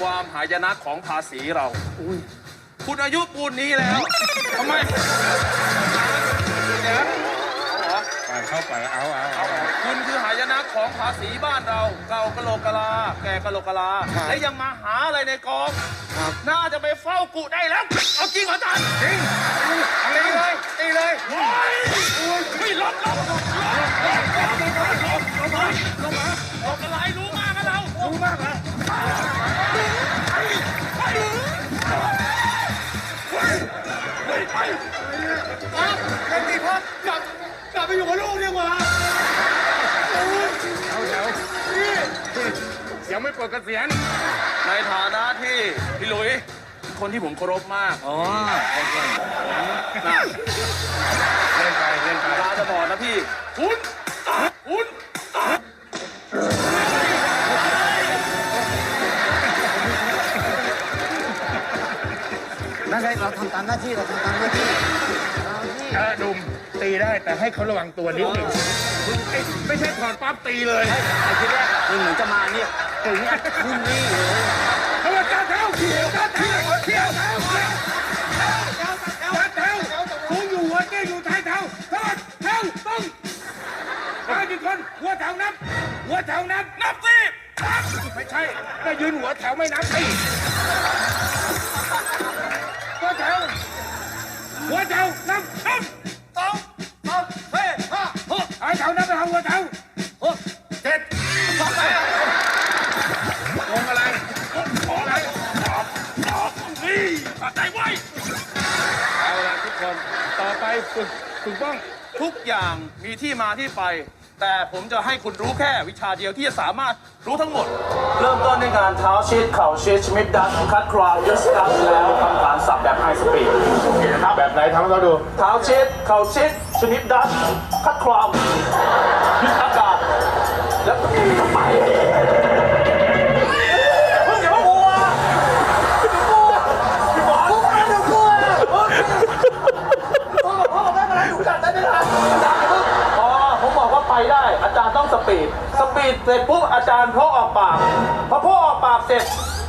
นะของภาษีเรา คุณอายุปูนนี้แล้วทำไมเดี๋ยวเหรอไปเข้าไปเอาเอาเอาคุณคือหายนะของภาษีบ้านเรา เก่ากะโหลกกะลา แก่กะโหลกกะลา และยังมาหาอะไรในกอง น่าจะไปเฝ้ากุได้แล้ว เอาจริงเหรออาจารย์จริงตีเลยตีเลยโอ้ยโอ้ยไม่ลบลบลบลบลบลบลบ ปลดเกษียณในฐานะที่พี่หลุยคนที่ผมเคารพมากอ๋อนะเล่นไปเล่นไปตาจะบอดนะพี่คุณคุณนั่นไงเราทำตามหน้าที่เราทำตามหน้าที่เออดุมตีได้แต่ให้เขาระวังตัวนิดหนึ่งไอ้ไม่ใช่ถอดปั๊บตีเลยไอ้ทีแรกมันเหมือนจะมาเนี่ย ถึงเนี่ยขึ้นนี่เลยขาว่าการเท้าเขียวการเท้าเขียวเท้าเท้าการเท้าคุณอยู่หัวเก้อยู่ท้ายเท้าทอดเท้าต้งมากี่คนหัวแถวนับ หัวแถวนับนับสินับไม่ใช่ก็ยืนหัวแถวไม่นับสิ ละทุกคนต่อไปฝึกฝึกบ้องทุกอย่างมีที่มาที่ไป แต่ผมจะให้คุณรู้แค่วิชาเดียวที่จะสามารถรู้ทั้งหมด เริ่มต้นในการเท้าชิดเข่าชิดชมิดดัชคัดคราวยัสกัสแล้วทำฐานสับแบบไฮสปีดนะครับแบบไหนทำให้เขาดู เท้าชิดเข่าชิดชนิดดัชคัดครามยึดอากาศแล้วก็ไป ไปได้อาจารย์ต้องสปีดสปีดเสร็จปุ๊บอาจารย์พ่อออกปากพอพ่อออกปากเสร็จ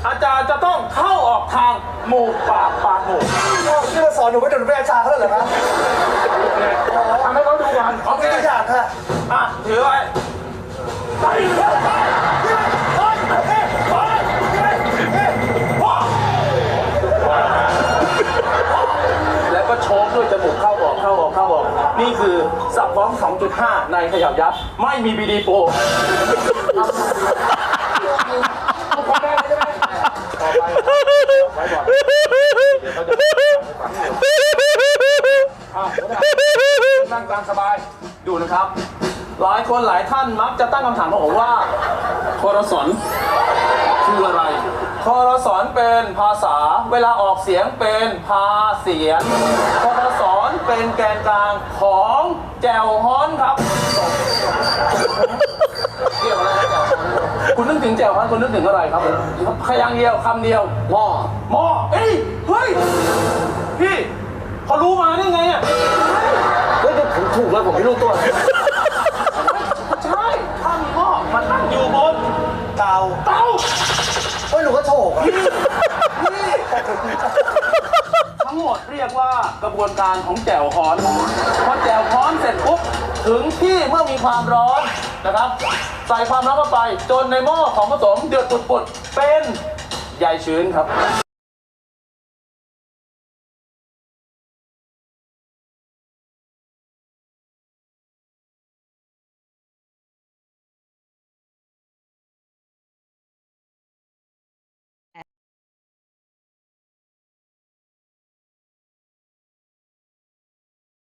อาจารย์จะต้องเข้าออกทางหมูกปากปากหมูกที่มาสอนหนูไม่โดนเป็นอาจารย์เขาเลยเหรอครับทำให้เขาดูก่อนโอเคตัวอย่างค่ะอะถือไว้ นี่คือสับฟ้อง 2.5 ในขยับยับ ไม่มีบีดีโปนั่งตามสบาย ดูนะครับ หลายคนหลายท่านมักจะตั้งคำถามกับผมว่าโครสอน คืออะไรโครสอนเป็นภาษา เวลาออกเสียงเป็นพาเสียงโครสอนเป็นแกนกลางของแจวฮ้อนครับเกี่ยวอะไรกับแจวฮ้อนคุณนึกถึงแจวฮ้อนคุณนึกถึงอะไรครับขยางเดียวคำเดียวหม้อหม้อเอ้ยเฮ้ยพี่เขารู้มาได้ไงอะเฮ้ยผมถูกแล้วผมไม่รู้ตัว ใช่ถ้ามีหม้อมันตั้งอยู่บน เตา เตา เฮ้ยหนูก็โถกอะ ทั้งหมดเรียกว่ากระบวนการของแจ่วฮ้อนพอแจ่วฮ้อนเสร็จปุ๊บถึงที่เมื่อมีความร้อนนะครับ ใส่ความร้อนเข้าไป จนในหม้อของผสมเดือดปุดๆเป็นใยชื้นครับ